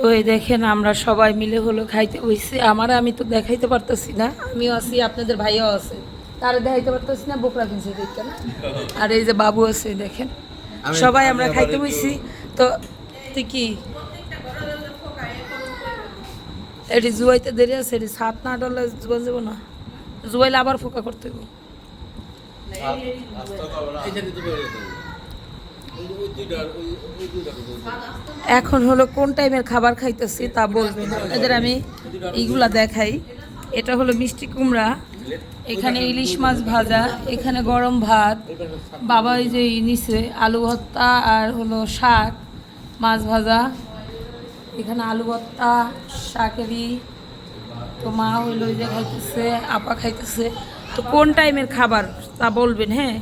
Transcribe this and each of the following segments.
তো এই দেখেন আমরা সবাই মিলে হলো খাইতে বসছি আমার আমি তো দেখাইতে পারতেছি না আমিও আছি আপনাদের ভাইও আছে। তারা দেখাইতে পারতেছি না বোকরা কিনছে দেখতে না? আর এই যে বাবু আছে দেখেন। সবাই আমরা খাইতে বসছি তো তুই কি? এটি জুয়াইতে দেরি আছে এটি সাত না আটালে জুয়া যাব না। জুয়াইলে আবার ফোকা করতে হবে এখন হলো কোন টাইমের খাবার খাইতেছি তা বলবেন। আপনাদের আমি এইগুলা দেখাই। এটা হলো মিষ্টি কুমড়া, এখানে ইলিশ মাছ ভাজা, এখানে গরম ভাত, বাবা ওই যে নিচে আলু ভর্তা আর হলো শাক, মাছ ভাজা, এখানে আলু ভর্তা শাকেরই তো মা হইল ওই যে খাইতেছে, আপা খাইতেছে। তো কোন টাইমের খাবার তা বলবেন হ্যাঁ?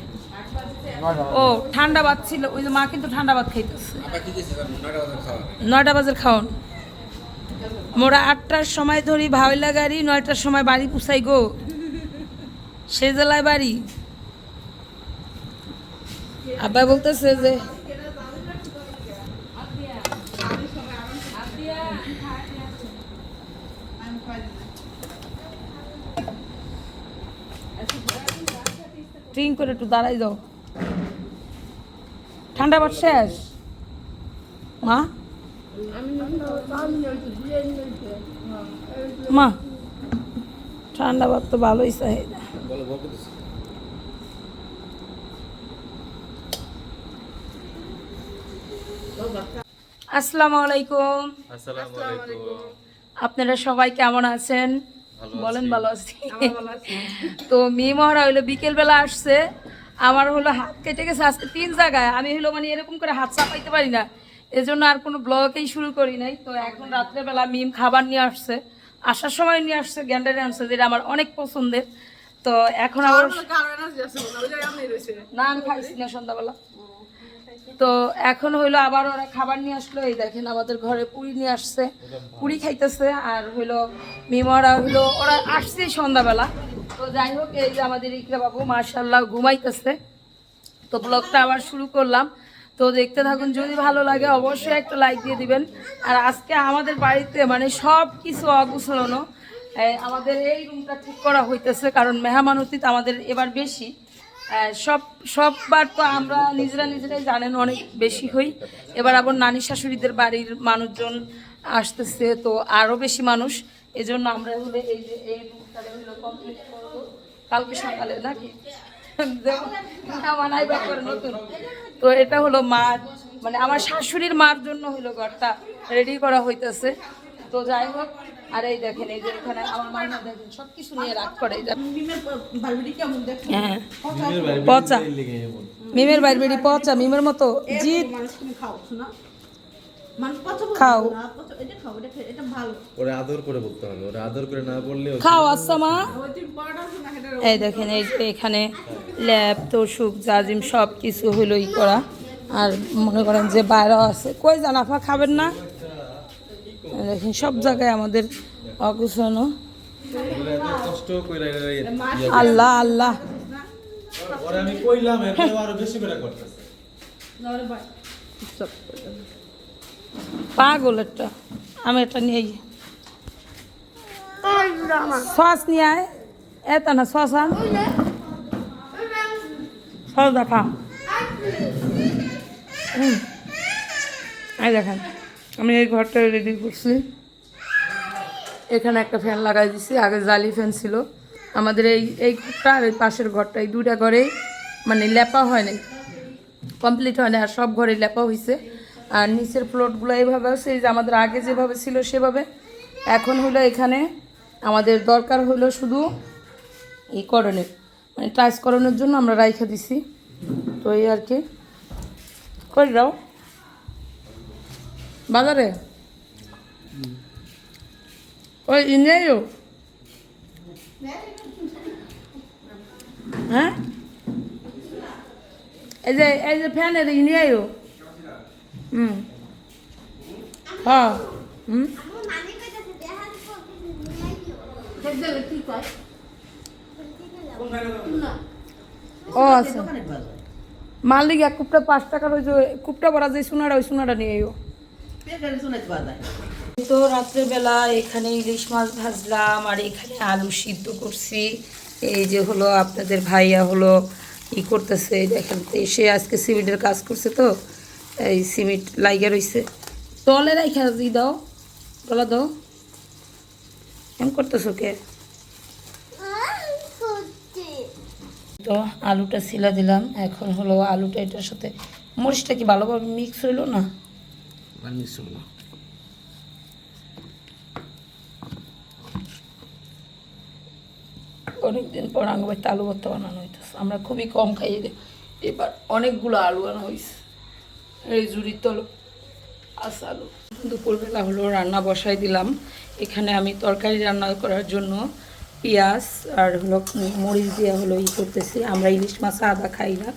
ও ঠান্ডা ভাত ছিল ওই যে মা কিন্তু ঠান্ডা ভাত খাইতেছে? নয়টা বাজার খাওন মোরা আটটার সময় ধরি ভাওলা গাড়ি নয়টার সময় বাড়ি পুষাই গো। সে জেলায় বাড়ি। আব্বা বলতেছে যে ট্রিং করে একটু দাঁড়াই দাও ঠান্ডা শেষ। মা? মা ঠান্ডা ভাত তো ভালোই চাহিদা বলো, বলো। আসসালামু আলাইকুম। আপনারা সবাই কেমন আছেন? বলেন ভালো আছি। তো মেয়ে মহারা হইল বিকেলবেলা আসছে। আমার হলো হাত কেটে গেছে আজকে তিন জায়গায়। আমি হলো মানে এরকম করে হাত চাপাইতে পারি না। এজন্য আর কোনো ব্লগেই শুরু করি নাই। তো এখন রাত্রেবেলা মিম খাবার নিয়ে আসছে। আসার সময় নিয়ে আসছে গ্যান্ডারে আনছে যেটা আমার অনেক পছন্দের। তো এখন আবার না আমি খাইছি না সন্ধ্যাবেলা। তো এখন হইল আবার ওরা খাবার নিয়ে আসলো। এই দেখেন আমাদের ঘরে পুরি নিয়ে আসছে। পুরি খাইতেছে আর হইল মিমরা হইল, ওরা আসছে সন্ধ্যাবেলা। তো যাই হোক, এই যে আমাদের ইকরা বাবু মার্শাল্লাহ ঘুমাইতেছে। তো ব্লগটা আবার শুরু করলাম। তো দেখতে থাকুন, যদি ভালো লাগে অবশ্যই একটা লাইক দিয়ে দিবেন। আর আজকে আমাদের বাড়িতে মানে সব কিছু অগুছলানো আমাদের এই রুমটা ঠিক করা হইতেছে, কারণ মেহমান অতীত আমাদের এবার বেশি। সব, সববার তো আমরা নিজেরা নিজেরাই জানেন অনেক বেশি হই। এবার আবার নানি শাশুড়িদের বাড়ির মানুষজন আসতেছে, তো আরও বেশি মানুষ। এজন্য আমরা এই যে, এই কালকে সকালে নাকি? তো এটা হলো মার মানে আমার শাশুড়ির মার জন্য হলো ঘরটা রেডি করা হইতেছে। তো যাই হোক আর এই দেখেন এই যে এখানে আমার মাইনা দেখেন সব কিছু নিয়ে রাগ করে। এই দেখেন। হ্যাঁ। পচা মিমের বাইর বেড়ি পচা। মিমের মতো জিত খাও ওরা আদর করে বলতে হবে ওরা আদর করে না বললে খাও আচ্ছা এই দেখেন এই এখানে ল্যাব তোষুক জাজিম সব কিছু হইল ই করা। আর মনে করেন যে বাইরেও আছে। কই যান আফা খাবেন না? দেখেন সব জায়গায় আমাদের অগুছানো আল্লাহ আল্লাহ। পাগল একটা। আমি এটা নিয়ে। সস নিয়ে আয়। এত না সস আন। সস দেখা। এই দেখেন। আমি এই ঘরটা রেডি করছি। এখানে একটা ফ্যান লাগাই দিছি, আগে জালি ফ্যান ছিল। আমাদের এই এই ঘরটা আর এই পাশের ঘরটা, এই দুইটা ঘরে মানে লেপা হয় নাই। কমপ্লিট হয় না আর সব ঘরে লেপা হয়েছে আর নিচের ফ্লোরগুলো এইভাবে আছে যে আমাদের আগে যেভাবে ছিল সেভাবে। এখন হলো এখানে আমাদের দরকার হলো শুধু এই করণের। মানে টাচ করানোর জন্য আমরা রাইখা দিছি। তো এই আর কি। কই যাও। বাজারে? ওই ইনেও হ্যাঁ? এই যে এই যে ফ্যানের ইনেও হুম। হ্যাঁ। হুম। ও আচ্ছা মালিক এক কুপটা পাঁচ টাকার ওই যে, কুপটা ভরা যে সোনাটা, ওই সোনাটা নিয়ে এও তো রাত্রেবেলা এখানে ইলিশ মাছ ভাজলাম, আর এখানে আলু সিদ্ধ করছি। এই যে হলো আপনাদের ভাইয়া হলো ই করতেছে, দেখেন সে আজকে সিমেন্টের কাজ করছে তো, এই সিমেন্ট লাইগা রইছে। তলে রাইখা দি দাও, তলা দাও। এম করতেছো কে? তো আলুটা ছিলা দিলাম, এখন হলো আলুটা এটার সাথে মরিচটা কি ভালোভাবে মিক্স হইল না? বানিয়েছ না অনেকদিন পর আঙ্গ বাড়িতে আলু ভর্তা বানানো হইতেছে। আমরা খুবই কম এবার অনেকগুলো আলু আনা হয়েছে এই তল, আস আলু। দুপুরবেলা হলো, রান্না বসাই দিলাম। এখানে আমি তরকারি রান্না করার জন্য পেঁয়াজ আর হলো মরিচ দিয়ে হলো ই করতেছি। আমরা ইলিশ মাছ আদা খাই না।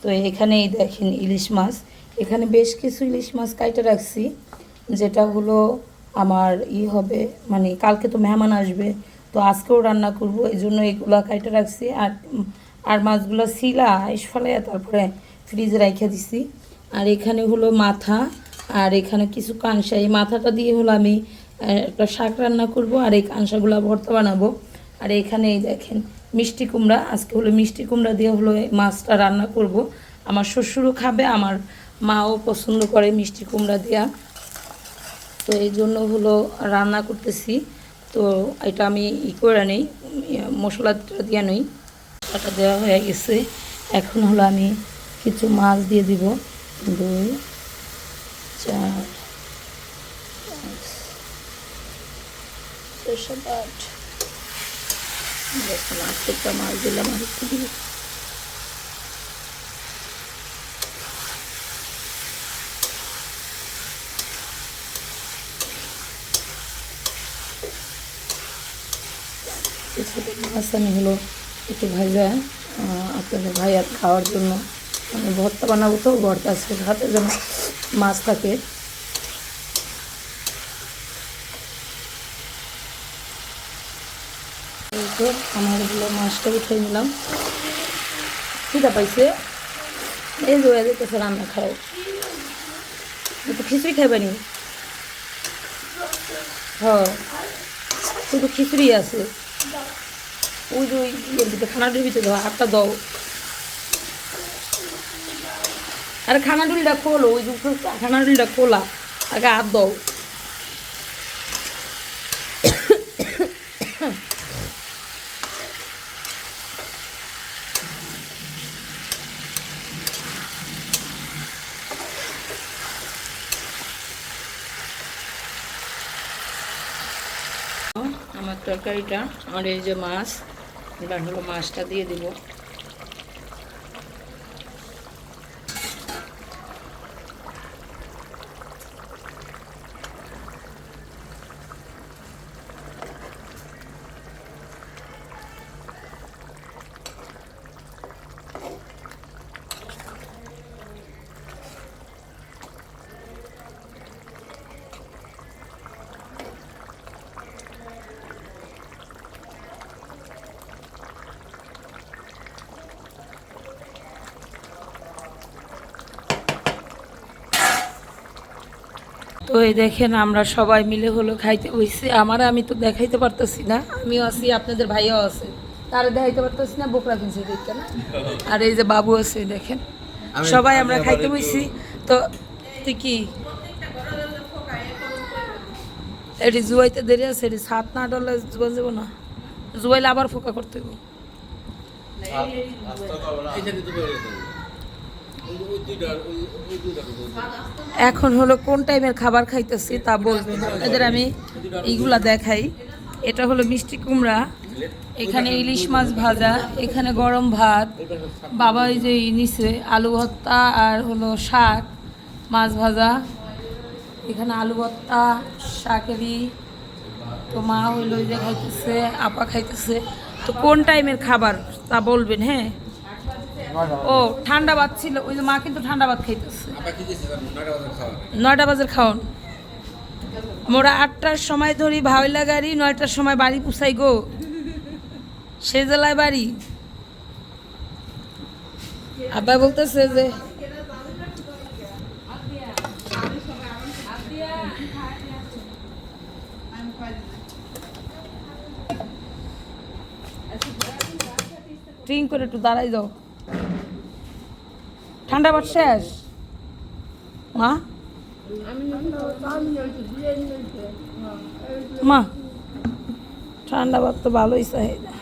তো এখানে এই দেখেন ইলিশ মাছ। এখানে বেশ কিছু ইলিশ মাছ কাইটে রাখছি, যেটা হলো আমার ই হবে মানে কালকে তো মেহমান আসবে, তো আজকেও রান্না করব এই জন্য এগুলো কাইটে রাখছি। আর আর মাছগুলো শিলা আইস ফেলাইয়া তারপরে ফ্রিজে রাইখা দিছি। আর এখানে হলো মাথা, আর এখানে কিছু কাঁসা এই মাথাটা দিয়ে হলো আমি একটা শাক রান্না করব, আর এই কাঁসাগুলো ভর্তা বানাবো। আর এখানে এই দেখেন মিষ্টি কুমড়া, আজকে হলো মিষ্টি কুমড়া দিয়ে হলো মাছটা রান্না করব। আমার শ্বশুরও খাবে, আমার মাও পছন্দ করে মিষ্টি কুমড়া দেওয়া তো এই জন্য হলো রান্না করতেছি। তো এটা আমি ই করে নেই মশলাটা দিয়ে নেই। মশলাটা দেওয়া হয়ে গেছে। এখন হলো আমি কিছু মাছ দিয়ে দিব। দুই, চার আট। আটটা মাছ দিলাম আর একটু দিব আমি হলো একটু ভাজা আপনাদের ভাইয়ার খাওয়ার জন্য আমি ভর্তা বানাবো তো, ভর্তা হাতে যেন মাছ থাকে। তো আমার হলো মাছটা উঠে নিলাম। খিদা পাইছে। এই যে ওয়া দেখতেছে রান্না খাও একটু খিচুড়ি খাইবানি হ্যাঁ শুধু খিচুড়ি আছে। ওই যে ওই ভিতরে খানাটির ভিতরে দাও হাতটা দাও। আরে খানাডুলিটা খোলো, ওই যে খানাডুলিটা খোলা, আগে হাত দাও। আমার তরকারিটা আর এই যে মাছ এবার হলো মাছটা দিয়ে দিব। তো এই দেখেন আমরা সবাই মিলে হলো খাইতে বসছি আমার আমি তো দেখাইতে পারতেছি না আমিও আছি আপনাদের ভাইয়াও আছে। তারা দেখাইতে পারতেছি না বোকরা কিনছে দেখতে না? আর এই যে বাবু আছে দেখেন। সবাই আমরা খাইতে বসছি তো তুই কি? এটি জুয়াইতে দেরি আছে এটি সাত না ডলে জুয়া যাব না। জুয়াইলে আবার ফোকা করতে হবে এখন হলো কোন টাইমের খাবার খাইতেছি তা বলবেন। আপনাদের আমি এইগুলা দেখাই। এটা হলো মিষ্টি কুমড়া, এখানে ইলিশ মাছ ভাজা, এখানে গরম ভাত, বাবা ওই যে নিছে আলু ভর্তা আর হলো শাক, মাছ ভাজা, এখানে আলু ভর্তা, শাকেরই, তো মা হইল এই যে খাইতেছে, আপা খাইতেছে। তো কোন টাইমের খাবার তা বলবেন হ্যাঁ? ও ঠান্ডা ভাত ছিল ওই যে মা কিন্তু ঠান্ডা ভাত খাইতেছে। নয়টা বাজার খাওন মোরা আটটার সময় ধরি ভাইলা গাড়ি নয়টার সময় বাড়ি পুষাই গো। সে জেলায় বাড়ি। আব্বা বলতেছে যে ট্রিং করে একটু দাঁড়াই যাও। ঠান্ডা ভাত শেষ? মা? মা ঠান্ডা ভাত তো ভালোই চাহিদা